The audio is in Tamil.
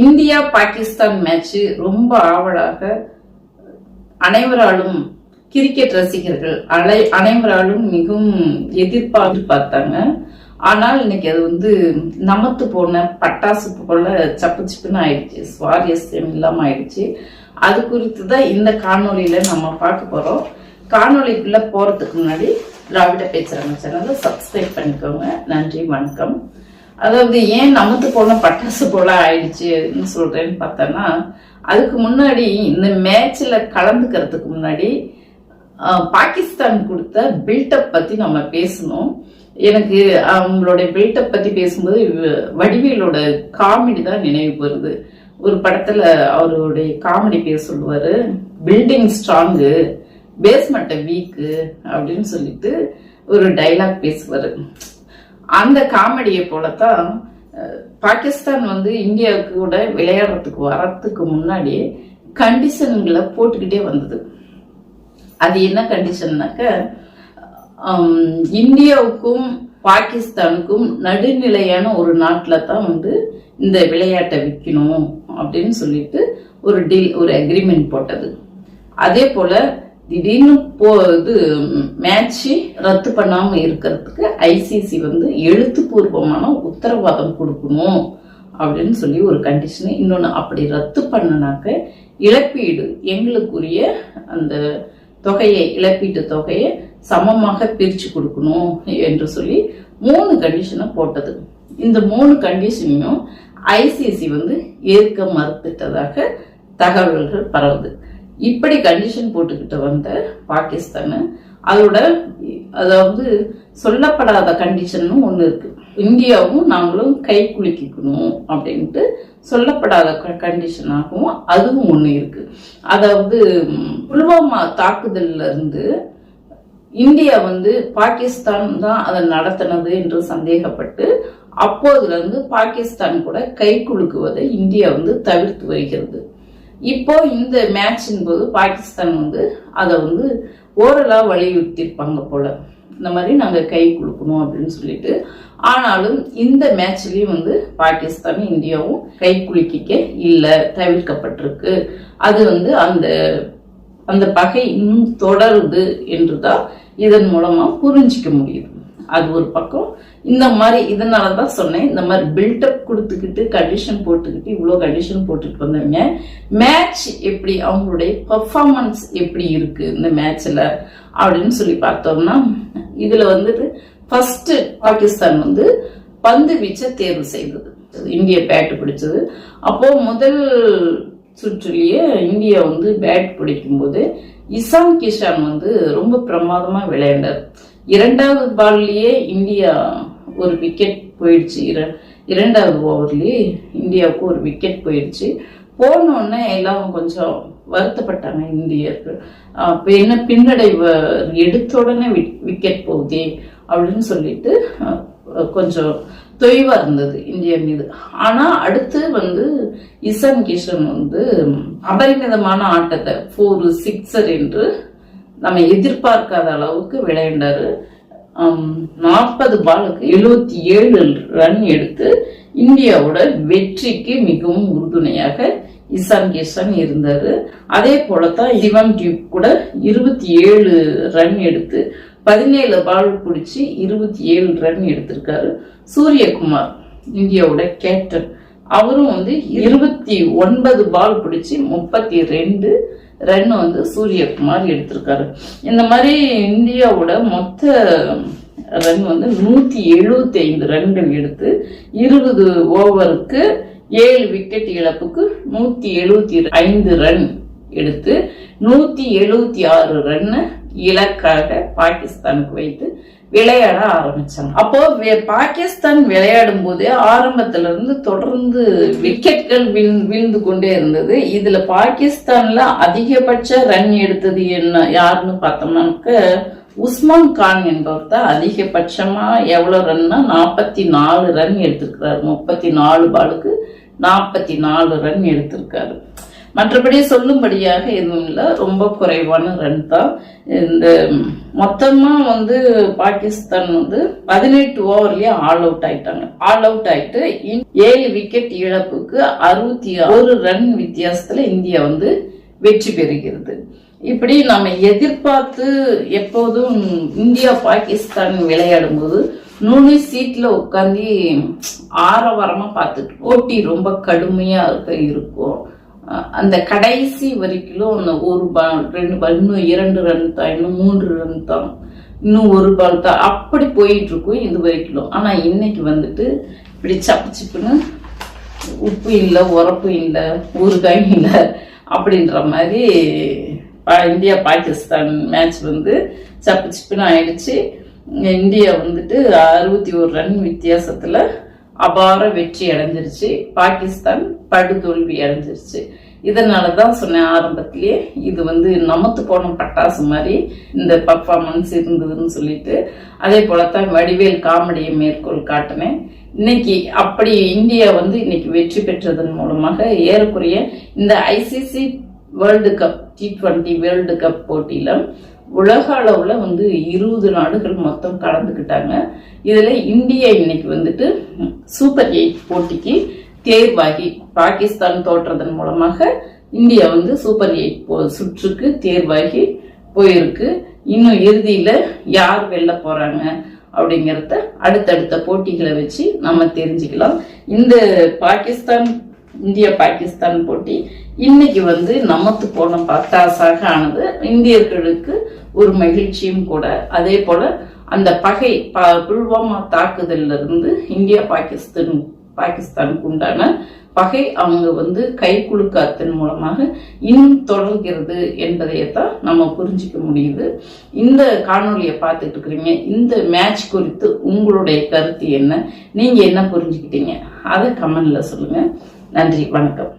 இந்தியா பாகிஸ்தான் மேட்ச் ரொம்ப ஆவலாக அனைவராலும் கிரிக்கெட் ரசிகர்கள் அனை அனைவராலும் மிகவும் எதிர்பார்த்து பார்த்தாங்க. ஆனால் இன்னைக்கு அது வந்து நமத்து போன பட்டாசு போல சப்பு சிப்புன்னு ஆயிடுச்சு சுவாரஸ்யம் இல்லாமல் ஆயிடுச்சு. அது குறித்து தான் இந்த காணொலியில நம்ம பார்க்க போறோம். காணொலிக்குள்ள போறதுக்கு முன்னாடி திராவிட பேச்சுறாங்க சேனலை சப்ஸ்கிரைப் பண்ணிக்கோங்க. நன்றி வணக்கம். அதாவது ஏன் நமத்து போல பட்டாசு போல ஆயிடுச்சுன்னு சொல்றேன்னு பார்த்தோன்னா அதுக்கு முன்னாடி இந்த மேட்ச்ல கலந்துக்கிறதுக்கு முன்னாடி பாகிஸ்தான் கொடுத்த பில்டப் பத்தி நம்ம பேசணும். எனக்கு அவங்களுடைய பில்டப் பத்தி பேசும்போது வடிவேலோட காமெடி தான் நினைவு வருது ஒரு படத்துல அவருடைய காமெடி பேச சொல்லுவாரு பில்டிங் ஸ்ட்ராங்கு பேஸ்மெண்ட்டை வீக்கு அப்படின்னு சொல்லிட்டு ஒரு டைலாக் பேசுவார். அந்த காமெடியை போலத்தான் பாகிஸ்தான் வந்து இந்தியாவுக்கு கூட விளையாடுறதுக்கு வரத்துக்கு முன்னாடியே கண்டிஷன்களை போட்டுக்கிட்டே வந்தது. அது என்ன கண்டிஷன்னாக்க இந்தியாவுக்கும் பாகிஸ்தானுக்கும் நடுநிலையான ஒரு நாட்டில் தான் வந்து இந்த விளையாட்டை விற்கணும் அப்படின்னு சொல்லிட்டு ஒரு டீல் ஒரு அக்ரிமெண்ட் போட்டது. அதே போல் திடீர்னு போ இது மேட்ச்சு ரத்து பண்ணாமல் இருக்கிறதுக்கு ஐசிசி வந்து எழுத்துப்பூர்வமான உத்தரவாதம் கொடுக்கணும் அப்படின்னு சொல்லி ஒரு கண்டிஷனு இன்னொன்று அப்படி ரத்து பண்ணனாக்க இழப்பீடு எங்களுக்குரிய அந்த தொகையை இழப்பீட்டு தொகையை சமமாக பிரித்து கொடுக்கணும் என்று சொல்லி மூணு கண்டிஷனை போட்டது. இந்த மூணு கண்டிஷனையும் ஐசிசி வந்து ஏற்க மறுத்துட்டதாக தகவல்கள் பரவுது. இப்படி கண்டிஷன் போட்டுக்கிட்டு வந்த பாகிஸ்தான் அதோட அதாவது சொல்லப்படாத கண்டிஷன் ஒன்று இருக்கு. இந்தியாவும் நாங்களும் கை குலுக்கிக்கணும் அப்படின்ட்டு சொல்லப்படாத கண்டிஷனாகவும் அதுவும் ஒன்று இருக்கு. அதாவது புல்வாமா தாக்குதல்ல இருந்து இந்தியா வந்து பாகிஸ்தான் தான் அதை நடத்தினது என்று சந்தேகப்பட்டு அப்போதுல இருந்து பாகிஸ்தான் கூட கை குலுக்குவதை இந்தியா வந்து தவிர்த்து வருகிறது. இப்போ இந்த மேட்சின் போது பாகிஸ்தான் வந்து அதை வந்து ஓரளவு வலியுறுத்தியிருப்பாங்க போல. இந்த மாதிரி நாங்கள் கை கொடுக்கணும் அப்படின்னு சொல்லிட்டு. ஆனாலும் இந்த மேட்ச்லேயும் வந்து பாகிஸ்தானும் இந்தியாவும் கை குலுக்கிக்க இல்லை தவிர்க்கப்பட்டிருக்கு. அது வந்து அந்த அந்த பகை இன்னும் தொடருது என்றுதான் இதன் மூலமாக புரிஞ்சிக்க முடியுது. அது ஒரு பக்கம். இந்த மாதிரி இதனால தான் சொன்னேன் இந்த மாதிரி பில்டப் கொடுத்துக்கிட்டு கண்டிஷன் போட்டுக்கிட்டு இவ்வளோ கண்டிஷன் போட்டுட்டு வந்தவங்க மேட்ச் எப்படி அவங்களுடைய பர்ஃபார்மன்ஸ் எப்படி இருக்கு இந்த மேட்ச்ல அப்படின்னு சொல்லி பார்த்தோம்னா இதுல வந்துட்டு ஃபர்ஸ்ட் பாகிஸ்தான் வந்து பந்து வீச்சை தேர்வு செய்தது. இந்திய பேட் பிடிச்சது. அப்போ முதல் சுற்றுலேயே இந்தியா வந்து பேட் பிடிக்கும்போது இசான் கிஷான் வந்து ரொம்ப பிரமாதமாக விளையாண்டார். இரண்டாவது பால்லேயே இந்தியா ஒரு விக்கெட் போயிடுச்சு. இர- இரண்டாவது ஓவர்லேயே இந்தியாவுக்கு ஒரு விக்கெட் போயிடுச்சு. போனோடனே எல்லாம் கொஞ்சம் வருத்தப்பட்டாங்க இந்தியர்கள். அப்போ என்ன பின்னடைவு? எடுத்த உடனே விக்கெட் போகுதே அப்படின்னு சொல்லிட்டு கொஞ்சம் தொய்வாக இருந்தது இந்தியா மீது. ஆனால் அடுத்து வந்து இசன் கிஷன் வந்து அபரிமிதமான ஆட்டத்தை ஃபோர் சிக்ஸர் என்று நம்ம எதிர்பார்க்காத அளவுக்கு விளையாண்டாரு. நாற்பது பாலுக்கு எழுபத்தி ஏழு ரன் எடுத்து இந்தியாவோட வெற்றிக்கு மிகவும் உறுதுணையாக இசான் கிஷன் இருந்தாரு. அதே போலதான் சிவம் டியூப் கூட இருபத்தி ஏழு ரன் எடுத்து பதினேழு பால் பிடிச்சி இருபத்தி ஏழு ரன் எடுத்திருக்காரு. சூரியகுமார் இந்தியாவோட கேப்டன். அவரும் வந்து இருபத்தி ஒன்பது பால் பிடிச்சி முப்பத்தி ரெண்டு ரன் வந்து சூரியகுமார் எடுத்திருக்காரு. இந்த மாதிரி இந்தியாவோட மொத்த ரன் வந்து நூற்றி எழுபத்தி ஐந்து ரன்கள் எடுத்து இருபது ஓவருக்கு ஏழு விக்கெட் இழப்புக்கு நூற்றி எழுபத்தி ஐந்து ரன் எடுத்து நூற்றி எழுபத்தி ஆறு ரன் இலக்காக பாகிஸ்தானுக்கு வைத்து விளையாட ஆரம்பிச்சாங்க. அப்போ வே- பாகிஸ்தான் விளையாடும் போது ஆரம்பத்துல இருந்து தொடர்ந்து விக்கெட்கள் வீழ்- வீழ்ந்து கொண்டே இருந்தது. இதுல பாகிஸ்தான்ல அதிகபட்ச ரன் எடுத்தது என்ன யாருன்னு பார்த்தோம்னாக்க உஸ்மான் கான் என்பவர் தான் அதிகபட்சமா எவ்வளவு ரன்னா நாற்பத்தி நாலு ரன் எடுத்திருக்கிறாரு. முப்பத்தி நாலு பாலுக்கு நாற்பத்தி நாலு ரன் எடுத்திருக்காரு. மற்றபடி சொல்லும்படியாக எதுவும் இல்லை. ரொம்ப குறைவான ரன் தான். இந்த மொத்தமாக வந்து பாகிஸ்தான் வந்து பதினெட்டு ஓவர்லேயே ஆல் அவுட் ஆயிட்டாங்க. ஆல் அவுட் ஆயிட்டு இ- ஏழு விக்கெட் இழப்புக்கு அறுபத்தி ஒரு ரன் வித்தியாசத்தில் இந்தியா வந்து வெற்றி பெறுகிறது. இப்படி நம்ம எதிர்பார்த்து எப்போதும் இந்தியா பாகிஸ்தான் விளையாடும் போது நுனி சீட்ல உட்காந்து ஆரவாரமா பார்த்துட்டு போட்டி ரொம்ப கடுமையா இருக்க இருக்கும். அந்த கடைசி வரைக்கும் அந்த ஒரு பால் ரெண்டு பால் இன்னும் இரண்டு ரன் தான் இன்னும் மூன்று ரன் தான் இன்னும் ஒரு பால் தான் அப்படி போயிட்டு இருக்கும் இது வரைக்கும் ஆனால் இன்னைக்கு வந்துட்டு இப்படி சப்பு சிப்புன்னு உப்பு இல்லை உரப்பு இல்லை ஊறுகாய் இல்லை அப்படின்ற மாதிரி பா- இந்தியா பாகிஸ்தான் மேட்ச் வந்து சப்பு சிப்புன்னு ஆயிடுச்சு. இந்தியா வந்துட்டு அறுபத்தி ஒரு ரன் வித்தியாசத்தில் அபார வெற்றி அடைஞ்சிருச்சு. பாகிஸ்தான் படுதோல்வி அடைஞ்சிருச்சு. இதனால தான் சொன்னேன் ஆரம்பத்திலேயே இது வந்து நமத்து போன பட்டாசு மாதிரி இந்த பர்ஃபார்மன்ஸ் இருந்ததுன்னு சொல்லிட்டு அதே போலத்தான் வடிவேல் காமெடியை மேற்கோள் காட்டினேன். இன்னைக்கு அப்படி இந்தியா வந்து இன்னைக்கு வெற்றி பெற்றதன் மூலமாக ஏறக்குறைய இந்த ICC world cup T twenty world cup போட்டியிலும் உலக அளவில் வந்து இருபது நாடுகள் மொத்தம் கலந்துக்கிட்டாங்க. இதில் இந்தியா இன்னைக்கு வந்துட்டு சூப்பர் எயிட் போட்டிக்கு தேர்வாகி பாகிஸ்தான் தோற்றதன் மூலமாக இந்தியா வந்து சூப்பர் எயிட் போ- சுற்றுக்கு தேர்வாகி போயிருக்கு. இன்னும் இறுதியில் யார் வெல்ல போகிறாங்க அப்படிங்கிறத அடுத்தடுத்த போட்டிகளை வச்சு நம்ம தெரிஞ்சுக்கலாம். இந்த பாகிஸ்தான் இந்தியா பாகிஸ்தான் போட்டி. இன்னைக்கு வந்து நமத்து போன பத்தாசாக ஆனது இந்தியர்களுக்கு ஒரு மகிழ்ச்சியும் கூட. அதே போல அந்த பகை ப- புல்வாமா தாக்குதல்ல இருந்து இந்தியா பாகிஸ்தான் பாகிஸ்தானுக்கு உண்டான பகை அவங்க வந்து கை குலுக்காத்தின் மூலமாக இன்னும் தொடர்கிறது என்பதையத்தான் நம்ம புரிஞ்சுக்க முடியுது. இந்த காணொளியை பார்த்துட்டு இருக்கிறீங்க. இந்த மேட்ச் குறித்து உங்களுடைய கருத்து என்ன? நீங்க என்ன புரிஞ்சுக்கிட்டீங்க? அதை கமெண்ட்ல சொல்லுங்க. நன்றி வணக்கம்.